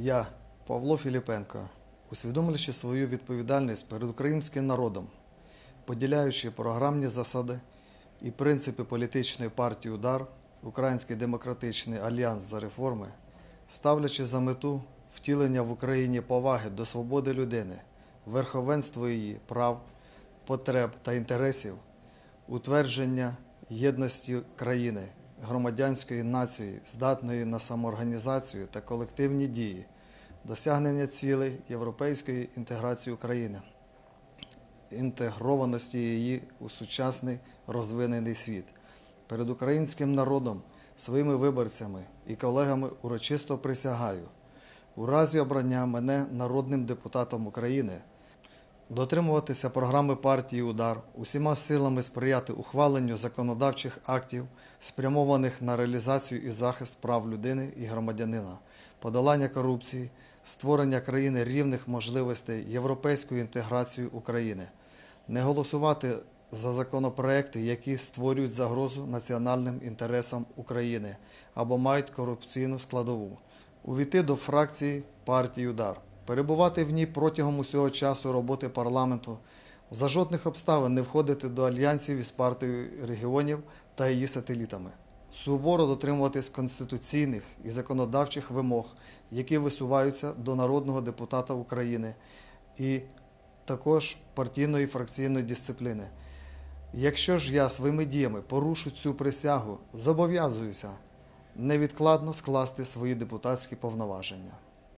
Я, Павло Філіпенко, усвідомлюючи свою відповідальність перед українським народом, поділяючи програмні засади і принципи політичної партії Удар, Український демократичний альянс за реформи, ставлячи за мету втілення в Україні поваги до свободи людини, верховенства її прав, потреб та інтересів, утвердження єдності країни, громадянської нації, здатної на самоорганізацію та колективні дії, досягнення цілей європейської інтеграції України, інтегрованості її у сучасний розвинений світ. Перед українським народом, своїми виборцями і колегами урочисто присягаю у разі обрання мене народним депутатом України дотримуватися програми партії Удар, усіма силами сприяти ухваленню законодавчих актів, спрямованих на реалізацію і захист прав людини і громадянина, подолання корупції, створення країни рівних можливостей європейської інтеграції України, не голосувати за законопроекти, які створюють загрозу національним інтересам України або мають корупційну складову, увійти до фракції партії Удар перебувати в ній протягом усього часу роботи парламенту, за жодних обставин не входити до альянсів із партією регіонів та її сателітами, суворо дотримуватись конституційних і законодавчих вимог, які висуваються до народного депутата України, і також партійної і фракційної дисципліни. Якщо ж я своїми діями порушу цю присягу, зобов'язуюся невідкладно скласти свої депутатські повноваження.